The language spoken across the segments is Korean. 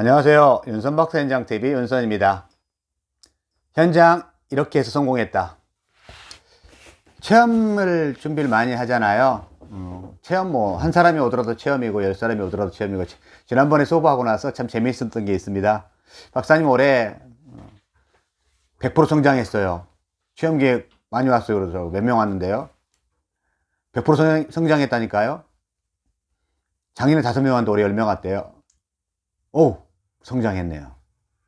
안녕하세요. 윤선 박사 현장 TV 윤선입니다. 현장 이렇게 해서 성공했다. 체험을 준비를 많이 하잖아요. 어, 체험 뭐 한 사람이 오더라도 체험이고 열 사람이 오더라도 체험이고 지- 지난번에 수업하고 나서 참 재미있었던 게 있습니다. 박사님 올해 어, 100% 성장했어요. 체험 계획 많이 왔어요. 그러더라고 몇 명 왔는데요. 100% 성- 성장했다니까요. 작년에 5명 왔는데 올해 10명 왔대요. 오, 성장했네요.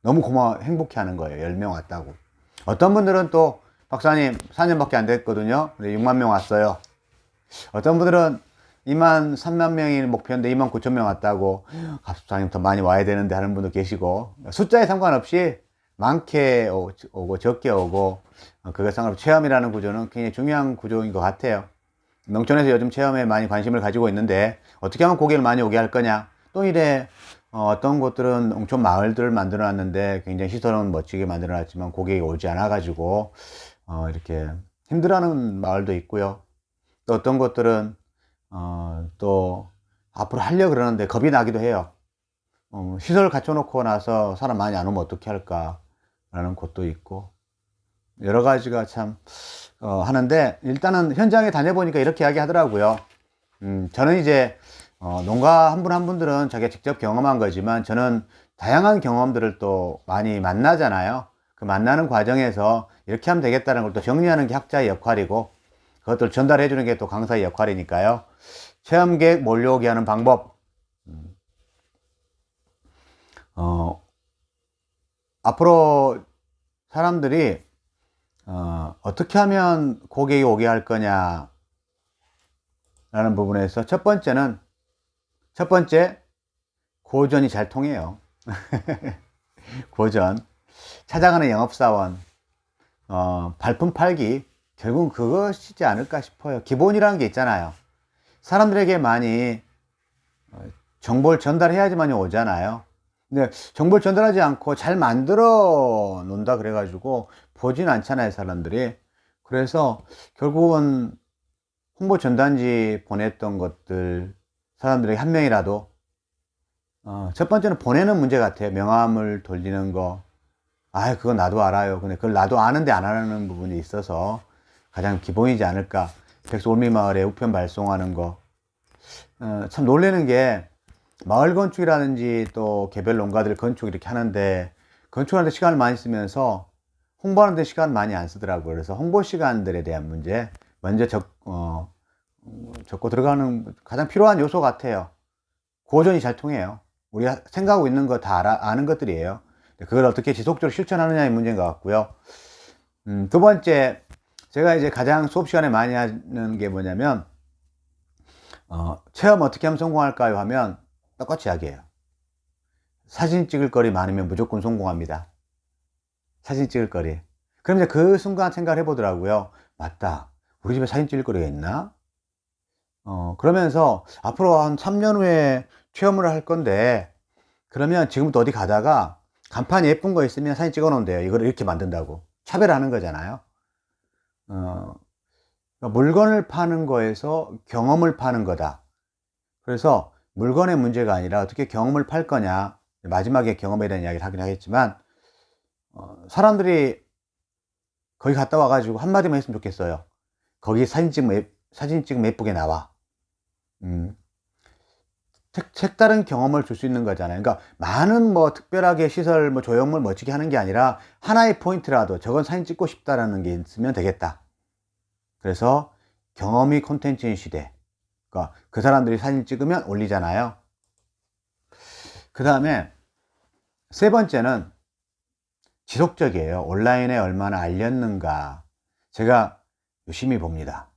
너무 고마워, 행복해 하는 거예요. 10명 왔다고. 어떤 분들은 또, 박사님, 4년밖에 안 됐거든요. 근데 6만 명 왔어요. 어떤 분들은 2만 3만 명이 목표인데 2만 9천 명 왔다고, 박사님 더 많이 와야 되는데 하는 분도 계시고, 숫자에 상관없이 많게 오- 오고 적게 오고, 어, 그거 상관없이 체험이라는 구조는 굉장히 중요한 구조인 것 같아요. 농촌에서 요즘 체험에 많이 관심을 가지고 있는데, 어떻게 하면 고객을 많이 오게 할 거냐? 또 이래 어, 떤 곳들은 농촌 마을들을 만들어 놨는데 굉장히 시설은 멋지게 만들어 놨지만 고객이 오지 않아 가지고 어, 이렇게 힘들어하는 마을도 있고요. 또 어떤 곳들은 어, 또 앞으로 하려 그러는데 겁이 나기도 해요. 어, 시설 갖춰 놓고 나서 사람 많이 안 오면 어떻게 할까라는 곳도 있고 여러 가지가 참 어, 하는데 일단은 현장에 다녀보니까 이렇게 이야기 하더라고요. 음, 저는 이제 어, 농가 한 분 한 분들은 자기가 직접 경험한 거지만 저는 다양한 경험들을 또 많이 만나잖아요. 그 만나는 과정에서 이렇게 하면 되겠다는 걸 또 정리하는 게 학자의 역할이고 그것들 전달해 주는 게 또 강사의 역할이니까요. 체험 계획 몰려오게 하는 방법. 음. 어, 앞으로 사람들이 어, 어떻게 하면 고객이 오게 할 거냐 라는 부분에서 첫 번째는 첫 번째 고전이 잘 통해요. 고전 찾아가는 영업사원 어, 발품 팔기 결국은 그것이지 않을까 싶어요. 기본이라는 게 있잖아요. 사람들에게 많이 어, 정보를 전달해야지만이 오잖아요. 근데 정보를 전달하지 않고 잘 만들어 놓는다 그래가지고 보진 않잖아요, 사람들이. 그래서 결국은 홍보 전단지 보냈던 것들 사람들에게 한 명이라도 어, 첫 번째는 보내는 문제 같아요. 명함을 돌리는 거. 아, 그건 나도 알아요. 근데 그걸 나도 아는데 안 하는 부분이 있어서 가장 기본이지 않을까. 백수 올미마을에 우편 발송하는 거. 어, 참 놀라는 게 마을 건축이라든지 또 개별 농가들 건축 이렇게 하는데 건축하는데 시간을 많이 쓰면서 홍보하는데 시간 많이 안 쓰더라고요. 그래서 홍보 시간들에 대한 문제 먼저 적, 어, 어, 적고 들어가는 가장 필요한 요소 같아요. 고전이 잘 통해요. 우리가 생각하고 있는 거 다 아는 것들이에요. 그걸 어떻게 지속적으로 실천하느냐의 문제인 것 같고요. 음, 두 번째, 제가 이제 가장 수업 시간에 많이 하는 게 뭐냐면, 어, 체험 어떻게 하면 성공할까요? 하면 똑같이 이야기해요. 사진 찍을 거리 많으면 무조건 성공합니다. 사진 찍을 거리. 그럼 이제 그 순간 생각을 해보더라고요. 맞다. 우리 집에 사진 찍을 거리가 있나? 어, 그러면서 앞으로 한 3년 후에 체험을 할 건데, 그러면 지금부터 어디 가다가 간판 예쁜 거 있으면 사진 찍어 놓은대요. 이걸 이렇게 만든다고. 차별하는 거잖아요. 어, 그러니까 물건을 파는 거에서 경험을 파는 거다. 그래서 물건의 문제가 아니라 어떻게 경험을 팔 거냐. 마지막에 경험에 대한 이야기를 하긴 하겠지만, 어, 사람들이 거기 갔다 와가지고 한마디만 했으면 좋겠어요. 거기 사진 찍으면, 예- 사진 찍으면 예쁘게 나와. 음. 색, 색다른 경험을 줄 수 있는 거잖아요. 그러니까 많은 뭐 특별하게 시설, 뭐 조형물 멋지게 하는 게 아니라 하나의 포인트라도 저건 사진 찍고 싶다라는 게 있으면 되겠다. 그래서 경험이 콘텐츠인 시대. 그러니까 그 사람들이 사진 찍으면 올리잖아요. 그 다음에 세 번째는 지속적이에요. 온라인에 얼마나 알렸는가. 제가 유심히 봅니다.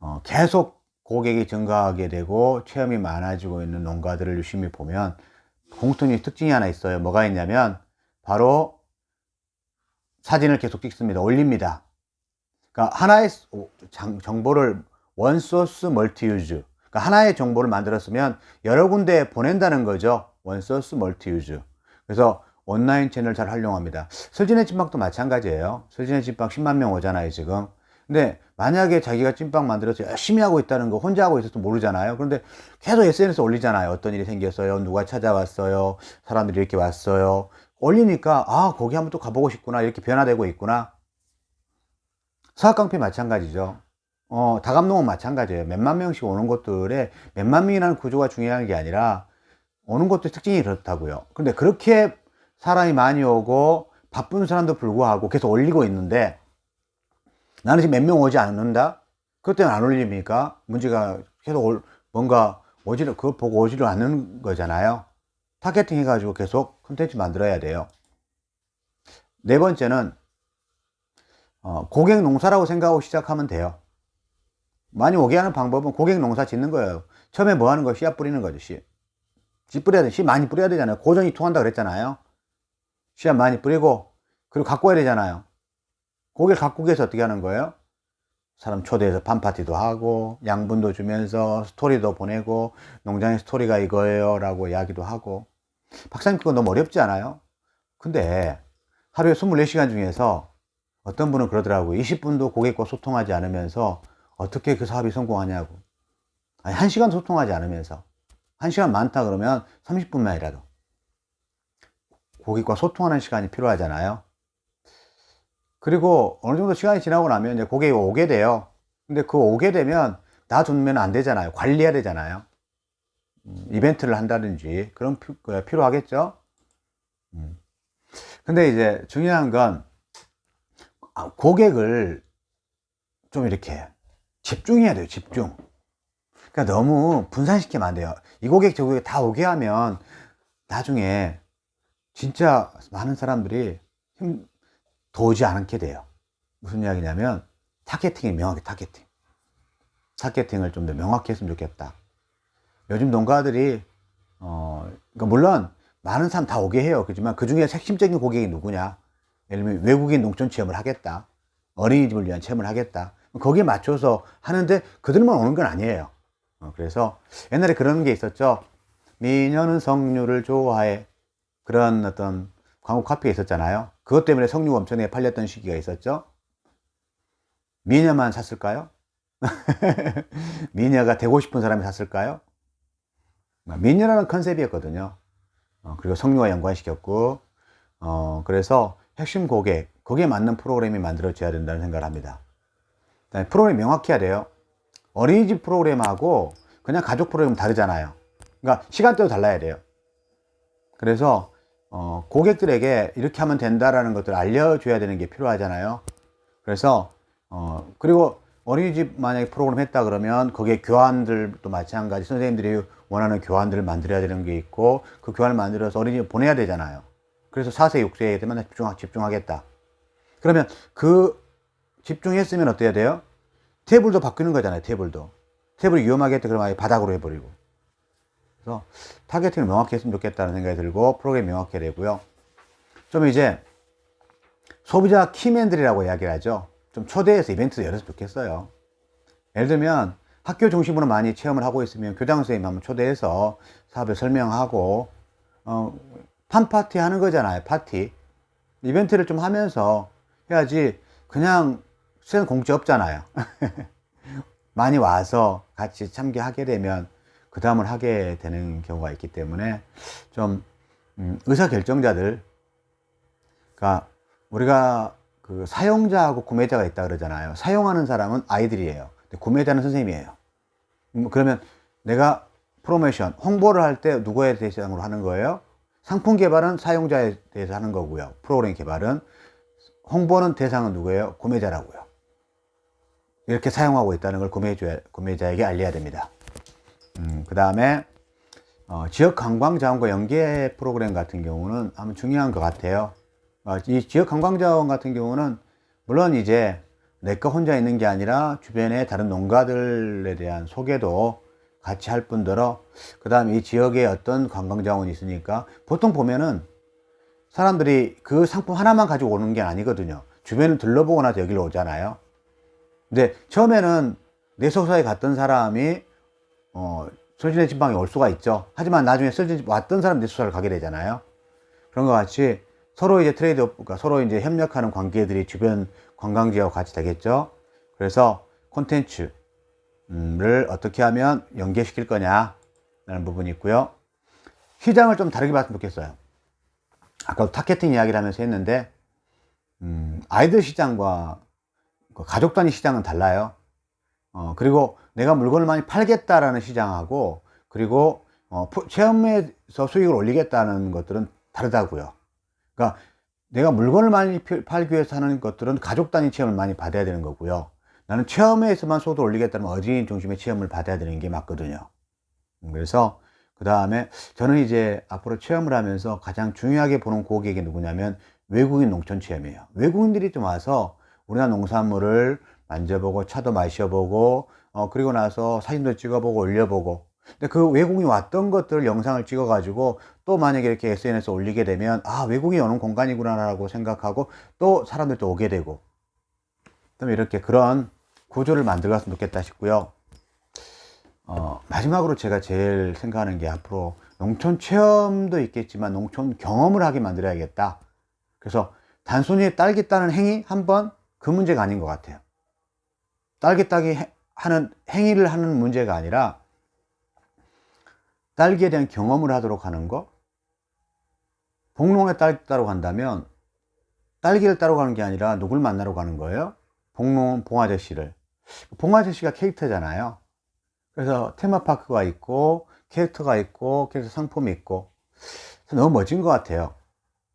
어, 계속 고객이 증가하게 되고 체험이 많아지고 있는 농가들을 유심히 보면 공통의 특징이 하나 있어요. 뭐가 있냐면 바로 사진을 계속 찍습니다. 올립니다. 그러니까 하나의 장- 정보를 원소스 멀티유즈. 그러니까 하나의 정보를 만들었으면 여러 군데에 보낸다는 거죠. 원소스 멀티유즈. 그래서 온라인 채널 잘 활용합니다. 설진의 집밥도 마찬가지예요. 설진의 집밥 10만 명 오잖아요, 지금. 근데 만약에 자기가 찐빵 만들어서 열심히 하고 있다는 거 혼자 하고 있어도 모르잖아요. 그런데 계속 SNS 올리잖아요. 어떤 일이 생겼어요. 누가 찾아왔어요. 사람들이 이렇게 왔어요. 올리니까 아 거기 한번 또 가보고 싶구나 이렇게 변화되고 있구나. 사학깡패 마찬가지죠. 어, 다감농은 마찬가지예요. 몇만 명씩 오는 곳들에 몇만 명이라는 구조가 중요한 게 아니라 오는 곳들 특징이 그렇다고요. 근데 그렇게 사람이 많이 오고 바쁜 사람도 불구하고 계속 올리고 있는데 나는 지금 몇 명 오지 않는다? 그것 때문에 안 올립니까? 문제가 계속 올, 뭔가 오지를, 그거 보고 오지를 않는 거잖아요. 타겟팅 해가지고 계속 컨텐츠 만들어야 돼요. 네 번째는, 어, 고객 농사라고 생각하고 시작하면 돼요. 많이 오게 하는 방법은 고객 농사 짓는 거예요. 처음에 뭐 하는 거? 씨앗 뿌리는 거죠, 씨. 씨 뿌려야 돼. 씨 많이 뿌려야 되잖아요. 고전이 통한다 그랬잖아요. 씨앗 많이 뿌리고, 그리고 갖고 와야 되잖아요. 갖고 계서 어떻게 하는 거예요? 사람 초대해서 반파티도 하고, 양분도 주면서, 스토리도 보내고, 농장의 스토리가 이거예요. 라고 이야기도 하고. 박사님, 그거 너무 어렵지 않아요? 근데, 하루에 24시간 중에서 어떤 분은 그러더라고요. 20분도 고객과 소통하지 않으면서 어떻게 그 사업이 성공하냐고. 아니, 1시간 소통하지 않으면서. 1시간 많다 그러면 30분만이라도. 고객과 소통하는 시간이 필요하잖아요. 그리고 어느 정도 시간이 지나고 나면 이제 고객이 오게 돼요. 근데 그 오게 되면 놔두면 안 되잖아요. 관리해야 되잖아요. 음, 이벤트를 한다든지 그런 피, 그 필요하겠죠. 음. 근데 이제 중요한 건 아, 고객을 좀 이렇게 집중해야 돼요. 집중. 그러니까 너무 분산시키면 안 돼요. 이 고객 저 고객 다 오게 하면 나중에 진짜 많은 사람들이 힘, 더 오지 않게 돼요. 무슨 이야기냐면 타겟팅이 명확히 타겟팅. 타겟팅을 좀 더 명확히 했으면 좋겠다. 요즘 농가들이 어 그러니까 물론 많은 사람 다 오게 해요. 그렇지만 그 중에 핵심적인 고객이 누구냐? 예를 들면 외국인 농촌 체험을 하겠다. 어린이집을 위한 체험을 하겠다. 거기에 맞춰서 하는데 그들만 오는 건 아니에요. 어, 그래서 옛날에 그런 게 있었죠. 미녀는 석류를 좋아해. 그런 어떤 광고 카피가 있었잖아요. 그것 때문에 석류가 엄청나게 팔렸던 시기가 있었죠. 미녀만 샀을까요? 미녀가 되고 싶은 사람이 샀을까요? 미녀라는 컨셉이었거든요. 어, 그리고 석류와 연관시켰고, 어, 그래서 핵심 고객, 거기에 맞는 프로그램이 만들어져야 된다는 생각을 합니다. 프로그램이 명확해야 돼요. 어린이집 프로그램하고 그냥 가족 프로그램은 다르잖아요. 그러니까 시간대도 달라야 돼요. 그래서 어, 고객들에게 이렇게 하면 된다라는 것들을 알려줘야 되는 게 필요하잖아요. 그래서 어, 그리고 어린이집 만약에 프로그램 했다 그러면 거기에 교환들도 마찬가지 선생님들이 원하는 교환들을 만들어야 되는 게 있고 그 교환을 만들어서 어린이집 보내야 되잖아요. 그래서 4세, 6세에 되면 집중, 집중하겠다. 그러면 그 집중했으면 어때야 돼요? 테이블도 바뀌는 거잖아요. 테이블도. 테이블이 위험하겠다 그러면 아예 바닥으로 해버리고. 그래서 타겟팅을 명확히 했으면 좋겠다는 생각이 들고 프로그램 명확히 해야 되고요. 좀 이제 소비자 키맨들이라고 이야기를 하죠. 좀 초대해서 이벤트 열어서 좋겠어요. 예를 들면 학교 중심으로 많이 체험을 하고 있으면 교장 선생님 한번 초대해서 사업을 설명하고 어, 판파티 하는 거잖아요. 파티. 이벤트를 좀 하면서 해야지 그냥 수련 공짜 없잖아요. 많이 와서 같이 참여하게 되면 그 다음을 하게 되는 경우가 있기 때문에 좀 음, 의사 결정자들, 그러니까 우리가 그 사용자하고 구매자가 있다 그러잖아요. 사용하는 사람은 아이들이에요. 구매자는 선생님이에요. 음, 그러면 내가 프로모션, 홍보를 할 때 누구에 대상으로 하는 거예요? 상품 개발은 사용자에 대해서 하는 거고요. 프로그램 개발은 홍보는 대상은 누구예요? 구매자라고요. 이렇게 사용하고 있다는 걸 구매자, 구매자에게 알려야 됩니다. 음, 그 다음에 어, 지역 관광자원과 연계 프로그램 같은 경우는 아주 중요한 것 같아요. 어, 이 지역 관광자원 같은 경우는 물론 이제 내가 혼자 있는 게 아니라 주변에 다른 농가들에 대한 소개도 같이 할 뿐더러 그 다음에 이 지역에 어떤 관광자원이 있으니까 보통 보면은 사람들이 그 상품 하나만 가지고 오는 게 아니거든요. 주변을 둘러보고 나서 여기로 오잖아요. 근데 처음에는 내 소사에 갔던 사람이 어, 설진의 지방에 올 수가 있죠. 하지만 나중에 설진 왔던 사람 내 수사를 가게 되잖아요. 그런 것 같이 서로 이제 트레이드, 그러니까 서로 이제 협력하는 관계들이 주변 관광지하고 같이 되겠죠. 그래서 콘텐츠를 어떻게 하면 연계시킬 거냐 라는 부분이 있고요. 시장을 좀 다르게 봤으면 좋겠어요. 아까 타겟팅 이야기를 하면서 했는데 음, 아이들 시장과 그 가족 단위 시장은 달라요. 어, 그리고 내가 물건을 많이 팔겠다라는 시장하고 그리고 어, 푸- 체험에서 수익을 올리겠다는 것들은 다르다고요. 그러니까 내가 물건을 많이 피- 팔기 위해서 하는 것들은 가족 단위 체험을 많이 받아야 되는 거고요. 나는 체험에서만 소득 올리겠다면 어린이 중심의 체험을 받아야 되는 게 맞거든요. 음, 그래서 그 다음에 저는 이제 앞으로 체험을 하면서 가장 중요하게 보는 고객이 누구냐면 외국인 농촌 체험이에요. 외국인들이 좀 와서 우리나라 농산물을 만져보고 차도 마셔보고 어, 그리고 나서 사진도 찍어보고 올려보고. 근데 그 외국인이 왔던 것들 영상을 찍어 가지고 또 만약에 이렇게 SNS에 올리게 되면 아 외국인이 오는 공간이구나 라고 생각하고 또 사람들도 오게 되고. 그다음에 이렇게 그런 구조를 만들었으면 좋겠다 싶고요. 어, 마지막으로 제가 제일 생각하는 게 앞으로 농촌 체험도 있겠지만 농촌 경험을 하게 만들어야겠다. 그래서 단순히 딸기 따는 행위 한 번 그 문제가 아닌 것 같아요. 딸기 따기 해- 하는 행위를 하는 문제가 아니라 딸기에 대한 경험을 하도록 하는 거? 복농에 딸기 따러 간다면 딸기를 따러 가는 게 아니라 누굴 만나러 가는 거예요? 복농 봉아저씨를. 봉아저씨가 캐릭터잖아요. 그래서 테마파크가 있고 캐릭터가 있고 캐릭터 상품이 있고. 너무 멋진 것 같아요.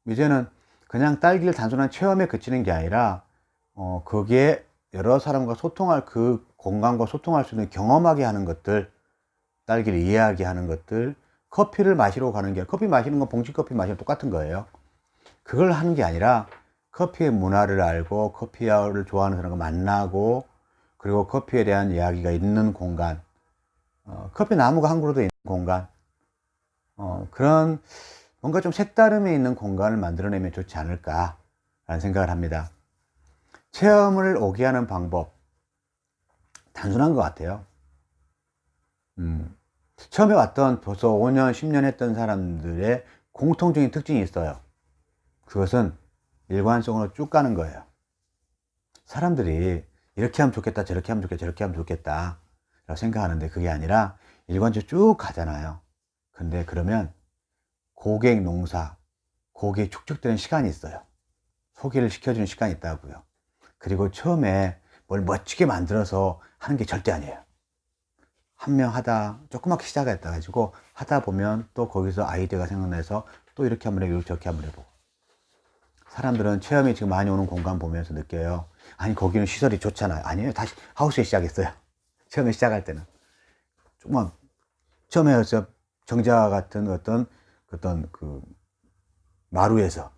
이제는 그냥 딸기를 단순한 체험에 그치는 게 아니라 어, 거기에 여러 사람과 소통할 그 공간과 소통할 수 있는 경험하게 하는 것들 딸기를 이해하게 하는 것들 커피를 마시러 가는 게 커피 마시는 건 봉지 커피 마시는 똑같은 거예요. 그걸 하는 게 아니라 커피의 문화를 알고 커피를 좋아하는 사람과 만나고 그리고 커피에 대한 이야기가 있는 공간 어, 커피 나무가 한 그루도 있는 공간 어, 그런 뭔가 좀 색다름이 있는 공간을 만들어내면 좋지 않을까 라는 생각을 합니다. 체험을 오게 하는 방법 단순한 것 같아요 음, 처음에 왔던 벌써 5년, 10년 했던 사람들의 공통적인 특징이 있어요. 그것은 일관성으로 쭉 가는 거예요. 사람들이 이렇게 하면 좋겠다, 저렇게 하면 좋겠다, 저렇게 하면 좋겠다. 라고 생각하는데 그게 아니라 일관적으로 쭉 가잖아요. 근데 그러면 고객 농사, 고객 축적되는 시간이 있어요. 소개를 시켜주는 시간이 있다고요. 그리고 처음에 뭘 멋지게 만들어서 하는 게 절대 아니에요. 한 명 하다 조그맣게 시작했다 가지고 하다 보면 또 거기서 아이디어가 생각나서 또 이렇게 한번 해보고 저렇게 한번 해보고. 사람들은 체험이 지금 많이 오는 공간 보면서 느껴요. 아니 거기는 시설이 좋잖아요. 아니에요. 다시 하우스에 시작했어요. 처음에 시작할 때는. 조금만 처음에 저 정자 같은 어떤 어떤 그 마루에서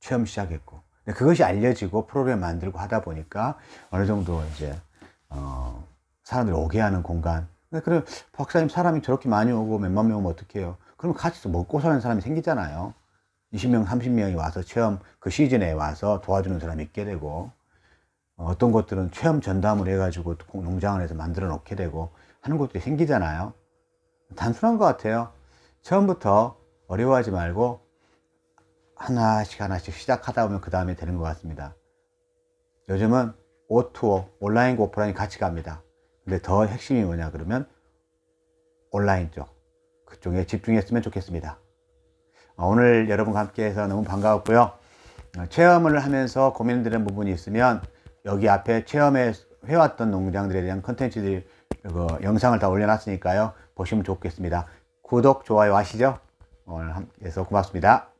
체험 시작했고 그것이 알려지고 프로그램 만들고 하다 보니까 어느 정도 이제 어 사람들 오게 하는 공간. 그래 박사님 사람이 저렇게 많이 오고 몇만 명 오면 어떡해요? 그럼 같이 또 먹고 사는 사람이 생기잖아요. 20명 30명이 와서 체험 그 시즌에 와서 도와주는 사람이 있게 되고 어, 어떤 것들은 체험 전담을 해가지고 농장 안에서 만들어 놓게 되고 하는 것들이 생기잖아요. 단순한 것 같아요. 처음부터 어려워하지 말고 하나씩 하나씩 시작하다 보면 그 다음에 되는 것 같습니다. 요즘은 오투어 온라인과 오프라인이 같이 갑니다. 근데 더 핵심이 뭐냐 그러면 온라인 쪽 그쪽에 집중했으면 좋겠습니다. 어, 오늘 여러분과 함께 해서 너무 반가웠고요. 어, 체험을 하면서 고민되는 부분이 있으면 여기 앞에 체험에 해왔던 농장들에 대한 컨텐츠들 그 영상을 다 올려놨으니까요. 보시면 좋겠습니다. 구독 좋아요 하시죠? 오늘 함께 해서 고맙습니다